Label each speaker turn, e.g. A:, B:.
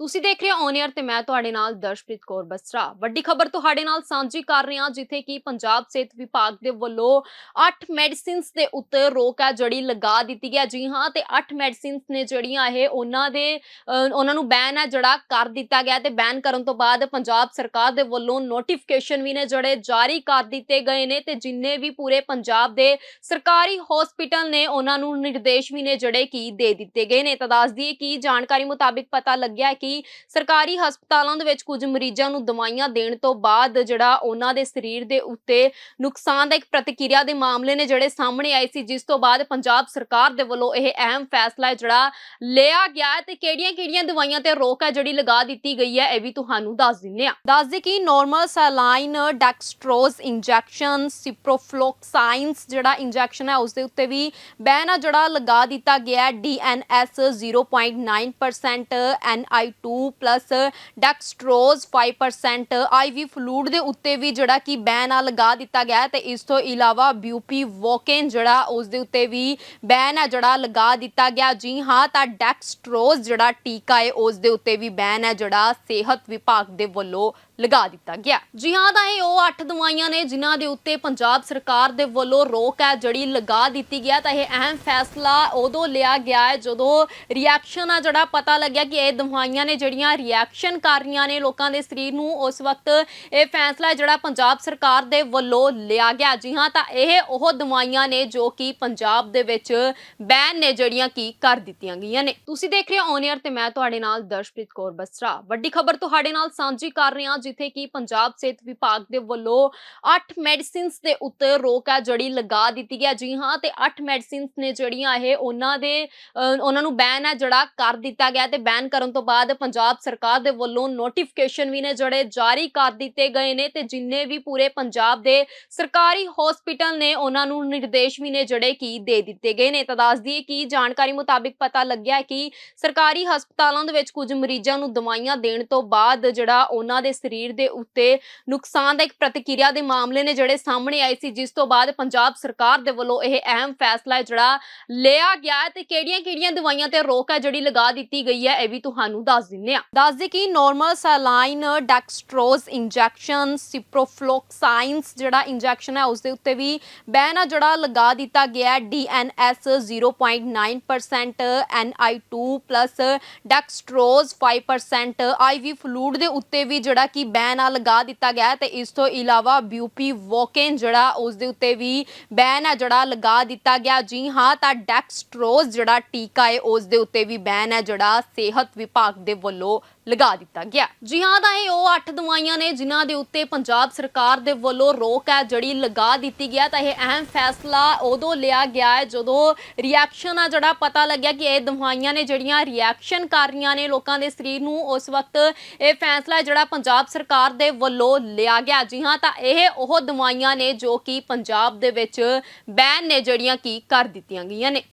A: ਤੁਸੀਂ ਦੇਖ ਰਹੇ ਹੋ ਔਨ 에ਅਰ ਤੇ ਮੈਂ ਤੁਹਾਡੇ ਨਾਲ ਦਰਸ਼ਪ੍ਰੀਤ ਕੌਰ ਬਸਰਾ। ਵੱਡੀ ਖਬਰ ਤੁਹਾਡੇ ਨਾਲ ਸਾਂਝੀ ਕਰ ਰਹੇ ਹਾਂ, ਜਿੱਥੇ ਕਿ ਪੰਜਾਬ ਸਿਹਤ ਵਿਭਾਗ ਦੇ ਵੱਲੋਂ 8 ਮੈਡੀਸਿਨਸ ਦੇ ਉੱਤੇ ਰੋਕ ਹੈ, ਜਿਹੜੀ ਲਗਾ ਦਿੱਤੀ ਗਿਆ ਜੀ ਹਾਂ, ਤੇ 8 ਮੈਡੀਸਿਨਸ ਨੇ ਜਿਹੜੀਆਂ ਇਹ ਉਹਨਾਂ ਦੇ ਉਹਨਾਂ ਨੂੰ ਬੈਨ ਹੈ, ਜਿਹੜਾ ਕਰ ਦਿੱਤਾ ਗਿਆ ਤੇ ਬੈਨ ਕਰਨ ਤੋਂ ਬਾਅਦ ਪੰਜਾਬ ਸਰਕਾਰ ਦੇ ਵੱਲੋਂ ਨੋਟੀਫਿਕੇਸ਼ਨ ਵੀ ਨੇ, ਜਿਹੜੇ ਜਾਰੀ ਕਰ ਦਿੱਤੇ ਗਏ ਨੇ। ਤੇ ਜਿੰਨੇ ਵੀ ਪੂਰੇ ਪੰਜਾਬ ਦੇ ਸਰਕਾਰੀ ਹਸਪੀਟਲ ਨੇ, ਉਹਨਾਂ ਨੂੰ ਨਿਰਦੇਸ਼ ਵੀ ਨੇ, ਜਿਹੜੇ ਕੀ ਦੇ ਦਿੱਤੇ ਗਏ ਨੇ। ਤਾਂ ਦੱਸ ਦਈਏ ਕਿ ਜਾਣਕਾਰੀ ਮੁਤਾਬਿਕ ਪਤਾ ਲੱਗਿਆ ਕਿ ਕਿ ਸਰਕਾਰੀ ਹਸਪਤਾਲਾਂ ਦੇ ਵਿੱਚ ਕੁਝ ਮਰੀਜ਼ਾਂ ਨੂੰ ਦਵਾਈਆਂ ਦੇਣ ਤੋਂ ਬਾਅਦ ਜਿਹੜਾ ਉਹਨਾਂ ਦੇ ਸਰੀਰ ਦੇ ਉੱਤੇ ਨੁਕਸਾਨਦਾਇਕ ਪ੍ਰਤੀਕਿਰਿਆ ਦੇ ਮਾਮਲੇ ਨੇ ਜਿਹੜੇ ਸਾਹਮਣੇ ਆਏ ਸੀ, ਜਿਸ ਤੋਂ ਬਾਅਦ ਪੰਜਾਬ ਸਰਕਾਰ ਦੇ ਵੱਲੋਂ ਇਹ ਅਹਿਮ ਫੈਸਲਾ ਜਿਹੜਾ ਲਿਆ ਗਿਆ ਤੇ ਕਿਹੜੀਆਂ-ਕਿਹੜੀਆਂ ਦਵਾਈਆਂ ਤੇ ਰੋਕ ਹੈ ਜਿਹੜੀ ਲਗਾ ਦਿੱਤੀ ਗਈ ਹੈ, ਇਹ ਵੀ ਤੁਹਾਨੂੰ ਦੱਸ ਦਿੰਨੇ ਆ ਦੱਸ ਦੇ ਕਿ ਨਾਰਮਲ ਸੈਲਾਈਨ ਡੈਕਸਟਰੋਜ਼ ਇੰਜੈਕਸ਼ਨ ਸਿਪਰੋਫਲੋਕਸਾਈਨਸ ਜਿਹੜਾ ਇੰਜੈਕਸ਼ਨ ਹੈ, ਉਸ ਦੇ ਉੱਤੇ ਵੀ ਬੈਨ ਆ ਜਿਹੜਾ ਲਗਾ ਦਿੱਤਾ ਗਿਆ ਹੈ DNS 0.9% NI2+ ਡੈਕਸਟਰੋਜ਼ 5% IV ਫਲੂਡ ਦੇ ਉੱਤੇ ਵੀ ਜਿਹੜਾ ਕਿ ਬੈਨ ਆ ਲਗਾ ਦਿੱਤਾ ਗਿਆ ਹੈ ਤੇ ਇਸ ਤੋਂ ਇਲਾਵਾ ਬਿਊਪੀ ਵੋਕਨ ਜਿਹੜਾ ਉਸ ਦੇ ਉੱਤੇ ਵੀ ਬੈਨ ਹੈ ਜਿਹੜਾ ਲਗਾ ਦਿੱਤਾ ਗਿਆ। ਜੀ ਹਾਂ, ਤਾਂ ਡੈਕਸਟ੍ਰੋਜ਼ ਜਿਹੜਾ ਟੀਕਾ ਹੈ, ਉਸ ਦੇ ਉੱਤੇ ਵੀ ਬੈਨ ਹੈ ਜਿਹੜਾ ਸਿਹਤ ਵਿਭਾਗ ਦੇ ਵੱਲੋਂ ਲਗਾ ਦਿੱਤਾ ਗਿਆ। ਜੀ ਹਾਂ, ਤਾਂ ਇਹ ਉਹ 8 ਦਵਾਈਆਂ ਨੇ ਜਿਨ੍ਹਾਂ ਦੇ ਉੱਤੇ ਪੰਜਾਬ ਸਰਕਾਰ ਦੇ ਵੱਲੋਂ ਰੋਕ ਹੈ ਜਿਹੜੀ ਲਗਾ ਦਿੱਤੀ ਗਿਆ। ਤਾਂ ਇਹ ਅਹਿਮ ਫੈਸਲਾ ਉਦੋਂ ਲਿਆ ਗਿਆ ਹੈ ਜਦੋਂ ਰਿਐਕਸ਼ਨ ਆ ਜਿਹੜਾ ਪਤਾ ਲੱਗਿਆ ਕਿ ਇਹ ਦਵਾਈਆਂ ਨੇ ਜਿਹੜੀਆਂ ਰਿਐਕਸ਼ਨ ਕਰ ਰਹੀਆਂ ਨੇ ਲੋਕਾਂ ਦੇ ਸਰੀਰ ਨੂੰ, ਉਸ ਵਕਤ ਇਹ ਫੈਸਲਾ ਜਿਹੜਾ ਪੰਜਾਬ ਸਰਕਾਰ ਦੇ ਵੱਲੋਂ ਲਿਆ ਗਿਆ। ਜੀ ਹਾਂ, ਤਾਂ ਇਹ ਉਹ ਦਵਾਈਆਂ ਨੇ ਜੋ ਕਿ ਪੰਜਾਬ ਦੇ ਵਿੱਚ ਬੈਨ ਨੇ ਜਿਹੜੀਆਂ ਕੀ ਕਰ ਦਿੱਤੀਆਂ ਗਈਆਂ ਨੇ। ਤੁਸੀਂ ਦੇਖ ਰਹੇ ਹੋ ਔਨ 에ਅਰ ਤੇ ਮੈਂ ਤੁਹਾਡੇ ਨਾਲ ਦਰਸ਼ਪ੍ਰੀਤ ਕੌਰ ਬਸਰਾ। ਵੱਡੀ ਖਬਰ ਤੁਹਾਡੇ ਨਾਲ ਸਾਂਝੀ ਕਰ ਰਹੇ ਹਾਂ, ਜਿੱਥੇ ਕਿ ਪੰਜਾਬ ਸਿਹਤ ਵਿਭਾਗ ਦੇ ਵੱਲੋਂ 8 ਮੈਡੀਸਿਨਸ ਦੇ ਉੱਤੇ ਰੋਕ ਹੈ ਜਿਹੜੀ ਲਗਾ ਦਿੱਤੀ ਗਿਆ ਜੀ ਹਾਂ, ਤੇ 8 ਮੈਡੀਸਿਨਸ ਨੇ ਜਿਹੜੀਆਂ ਇਹ ਉਹਨਾਂ ਦੇ ਉਹਨਾਂ ਨੂੰ ਬੈਨ ਹੈ ਜਿਹੜਾ ਕਰ ਦਿੱਤਾ ਗਿਆ ਤੇ ਬੈਨ ਕਰਨ ਤੋਂ ਬਾਅਦ ਪੰਜਾਬ ਸਰਕਾਰ ਦੇ ਵੱਲੋਂ ਨੋਟੀਫਿਕੇਸ਼ਨ ਵੀ ਨੇ ਜਿਹੜੇ ਜਾਰੀ ਕਰ ਦਿੱਤੇ ਗਏ ਨੇ ਤੇ ਜਿੰਨੇ ਵੀ ਪੂਰੇ ਪੰਜਾਬ ਦੇ ਸਰਕਾਰੀ ਹਸਪੀਟਲ ਨੇ ਉਹਨਾਂ ਨੂੰ ਨਿਰਦੇਸ਼ ਵੀ ਨੇ ਜਿਹੜੇ ਕੀ ਦੇ ਦਿੱਤੇ ਗਏ ਨੇ। ਤਾਂ ਦੱਸ ਦਈਏ ਕਿ ਜਾਣਕਾਰੀ ਮੁਤਾਬਿਕ ਪਤਾ ਲੱਗਿਆ ਕਿ ਸਰਕਾਰੀ ਹਸਪਤਾਲਾਂ ਦੇ ਵਿੱਚ ਕੁਝ ਮਰੀਜ਼ਾਂ ਨੂੰ ਦਵਾਈਆਂ ਦੇਣ ਤੋਂ ਬਾਅਦ ਜਿਹੜਾ ਉਹਨਾਂ ਦੇ ਸਰੀਰ ਦੇ ਉੱਤੇ ਨੁਕਸਾਨਦਾਇਕ ਪ੍ਰਤੀਕਿਰਿਆ ਦੇ ਮਾਮਲੇ ਨੇ ਜਿਹੜੇ ਸਾਹਮਣੇ ਆਏ ਸੀ, ਜਿਸ ਤੋਂ ਬਾਅਦ ਪੰਜਾਬ ਸਰਕਾਰ ਦੇ ਵੱਲੋਂ ਇਹ ਅਹਿਮ ਫੈਸਲਾ ਜਿਹੜਾ ਲਿਆ ਗਿਆ ਹੈ ਤੇ ਕਿਹੜੀਆਂ-ਕਿਹੜੀਆਂ ਦਵਾਈਆਂ ਤੇ ਰੋਕ ਹੈ ਜਿਹੜੀ ਲਗਾ ਦਿੱਤੀ ਗਈ ਹੈ, ਇਹ ਵੀ ਤੁਹਾਨੂੰ ਦੱਸ ਦਿੰਨੇ ਆ ਦੱਸ ਦੇ ਕਿ ਨਾਰਮਲ ਸੈਲਾਈਨ ਡੈਕਸਟਰੋਜ਼ ਇੰਜੈਕਸ਼ਨ ਸਿਪਰੋਫਲੋਕਸਾਈਨਸ ਜਿਹੜਾ ਇੰਜੈਕਸ਼ਨ ਹੈ, ਉਸ ਦੇ ਉੱਤੇ ਵੀ ਬੈਨ ਆ, ਜਿਹੜਾ ਲਗਾ ਦਿੱਤਾ ਗਿਆ ਹੈ DNS 0.9% NI2+ ਡੈਕਸਟਰੋਜ਼ 5% IV ਫਲੂਇਡ ਦੇ ਉੱਤੇ ਵੀ ਜਿਹੜਾ ਕਿ ਬੈਨ ਆ, ਲਗਾ ਦਿੱਤਾ ਗਿਆ ਹੈ ਤੇ ਇਸ ਤੋਂ ਇਲਾਵਾ ਬਿਊਪੀ ਵੋਕਨ ਜਿਹੜਾ, ਉਸ ਦੇ ਉੱਤੇ ਵੀ ਬੈਨ ਆ, ਜਿਹੜਾ ਲਗਾ ਦਿੱਤਾ ਗਿਆ। ਜੀ ਹਾਂ, ਤਾਂ ਡੈਕਸਟਰੋਜ਼ ਜਿਹੜਾ ਟੀਕਾ ਹੈ, ਉਸ ਦੇ ਉੱਤੇ ਵੀ ਬੈਨ ਹੈ, ਜਿਹੜਾ ਸਿਹਤ ਵਿਭਾਗ ਦੇ ਵੱਲੋਂ ਲਗਾ ਦਿੱਤਾ ਗਿਆ। ਜੀ ਹਾਂ, ਤਾਂ ਇਹ ਉਹ 8 ਦਵਾਈਆਂ ਨੇ ਜਿਨ੍ਹਾਂ ਦੇ ਉੱਤੇ ਪੰਜਾਬ ਸਰਕਾਰ ਦੇ ਵੱਲੋਂ ਰੋਕ ਹੈ, ਜਿਹੜੀ ਲਗਾ ਦਿੱਤੀ ਗਿਆ ਤਾਂ ਇਹ ਅਹਿਮ ਫੈਸਲਾ ਉਦੋਂ ਲਿਆ ਗਿਆ ਹੈ ਜਦੋਂ ਰਿਐਕਸ਼ਨ ਆ ਜਿਹੜਾ ਪਤਾ ਲੱਗਿਆ ਕਿ ਇਹ ਦਵਾਈਆਂ ਨੇ ਜਿਹੜੀਆਂ ਰਿਐਕਸ਼ਨ ਕਰ ਰਹੀਆਂ ਨੇ ਲੋਕਾਂ ਦੇ ਸਰੀਰ ਨੂੰ, ਉਸ ਵਕਤ ਇਹ ਫੈਸਲਾ ਜਿਹੜਾ ਪੰਜਾਬ ਸਰਕਾਰ ਦੇ ਵੱਲੋਂ ਲਿਆ ਗਿਆ। ਜੀ ਹਾਂ, ਤਾਂ ਇਹ ਉਹ ਦਵਾਈਆਂ ਨੇ ਜੋ ਕਿ ਪੰਜਾਬ ਦੇ ਵਿੱਚ ਬੈਨ ਨੇ, ਜਿਹੜੀਆਂ ਕੀ ਕਰ ਦਿੱਤੀਆਂ ਗਈਆਂ ਨੇ।